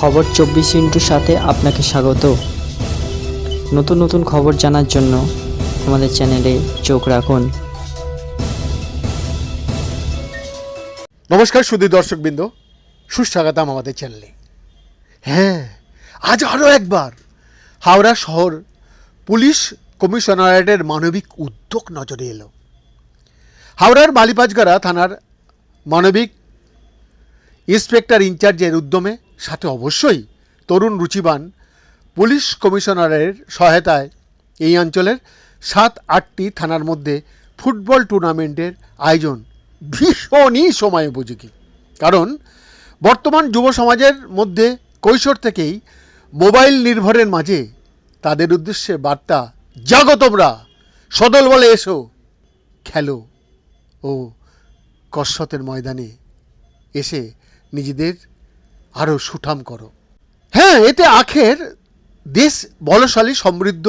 খবর চব্বিশ ইন্টুর সাথে আপনাকে স্বাগত। নতুন নতুন খবর জানার জন্য আমাদের চ্যানেলে চোখ রাখুন। নমস্কার সুদী দর্শকবৃন্দ, সুস্বাগতম আমাদের চ্যানেলে। হ্যাঁ আজ আরও একবার হাওড়া শহর পুলিশ কমিশনারেটের মানবিক উদ্যোগ নজরে এলো। হাওড়ার মালিবাজগাড়া থানার মানবিক ইন্সপেক্টর ইনচার্জের উদ্যমে সাথে অবশ্যই তরুণ রুচিবান পুলিশ কমিশনারের সহায়তায় এই অঞ্চলের সাত, আটটি থানার মধ্যে ফুটবল টুর্নামেন্টের আয়োজন ভীষণই সময় উপযোগী কারণ বর্তমান যুব সমাজের মধ্যে কৈশোর থেকেই মোবাইল নির্ভরের মাঝে তাদের উদ্দেশ্যে বার্তা, জাগো তোমরা, সদল বলে এসো, খেলো। ও কসরতের ময়দানে এসে নিজেদের আরও সুঠাম করো। হ্যাঁ এতে আখের দেশ বলশালী সমৃদ্ধ।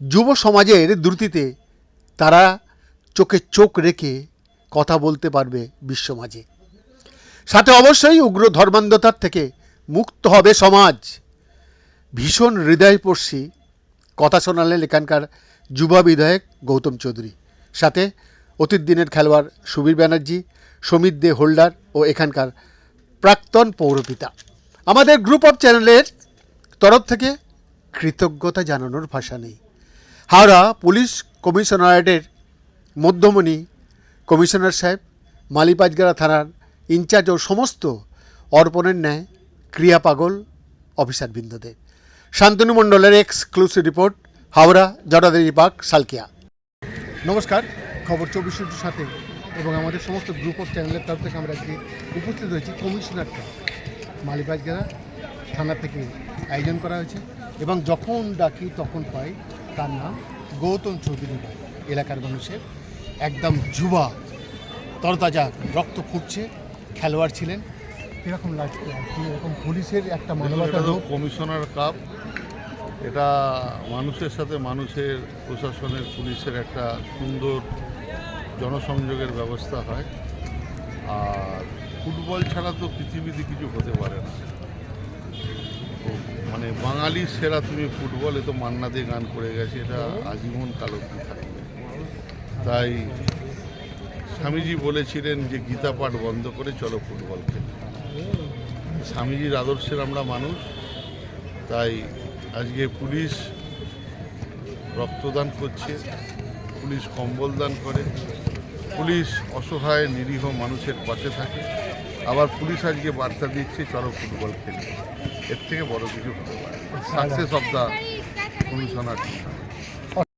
যুব সমাজের দ্রুতিতে তারা চোখে চোখ রেখে কথা বলতে পারবে বিশ্ব মাঝে। সাথে অবশ্যই উগ্র ধর্মান্ধতার থেকে মুক্ত হবে সমাজ। ভীষণ হৃদয়স্পর্শী কথা শোনালেন এখানকার যুবা বিধায়ক গৌতম চৌধুরী। সাথে অতীত দিনের খেলোয়াড় সুবীর ব্যানার্জি, সমীর দে হোল্ডার ও এখানকার প্রাক্তন পৌরপিতা। আমাদের গ্রুপ অফ চ্যানেলের তরফ থেকে কৃতজ্ঞতা জানানোর ভাষা নেই। হাওড়া পুলিশ কমিশনারেটের মধ্যমণি কমিশনার সাহেব মালিপাজগাড়া থানার ইনচার্জ ও সমস্ত অর্পণের ন্যায় ক্রিয়া পাগল অফিসার বৃন্দদের শান্তনু মণ্ডলের এক্সক্লুসিভ রিপোর্ট হাওড়া জটাদেরি পার্ক সালকিয়া। নমস্কার, খবর চব্বিশ সাথে এবং আমাদের সমস্ত গ্রুপ অফ চ্যানেলের তরফ থেকে আমরা আজকে উপস্থিত হয়েছি কমিশনারটা মালিবাজগেরা থানা থেকে আয়োজন করা হয়েছে এবং যখন ডাকি তখন পাই তার নাম গৌতম চৌধুরী ভাই। এলাকার মানুষের একদম যুবা তরতাজা রক্ত ফুটছে খেলোয়াড় ছিলেন। এরকম লাগছে আর কি এরকম পুলিশের একটা মানবতা কমিশনার কাপ এটা মানুষের সাথে মানুষের প্রশাসনের পুলিশের একটা সুন্দর জনসংযোগের ব্যবস্থা হয়। আর ফুটবল ছাড়া তো পৃথিবীতে কিছু হতে পারে না। মানে বাঙালির সেরা তুমি ফুটবল এ তো মান্না দিয়ে গান করে গেছে, এটা আজীবন কালো কি থাকবে? তাই স্বামীজি বলেছিলেন যে গীতা পাঠ বন্ধ করে চলো ফুটবল খেলি। স্বামীজির আদর্শের আমরা মানুষ, তাই আজকে পুলিশ রক্তদান করছে। পুলিশ কম্বল দান করে। পুলিশ অসহায় নিরীহ মানুষের পাশে থাকে। আবার পুলিশ আজকে বার্তা দিচ্ছে চলো ফুটবল খেলি। এর থেকে বড় কিছু হতে পারে সাকসেস অব দ্য কমিশনার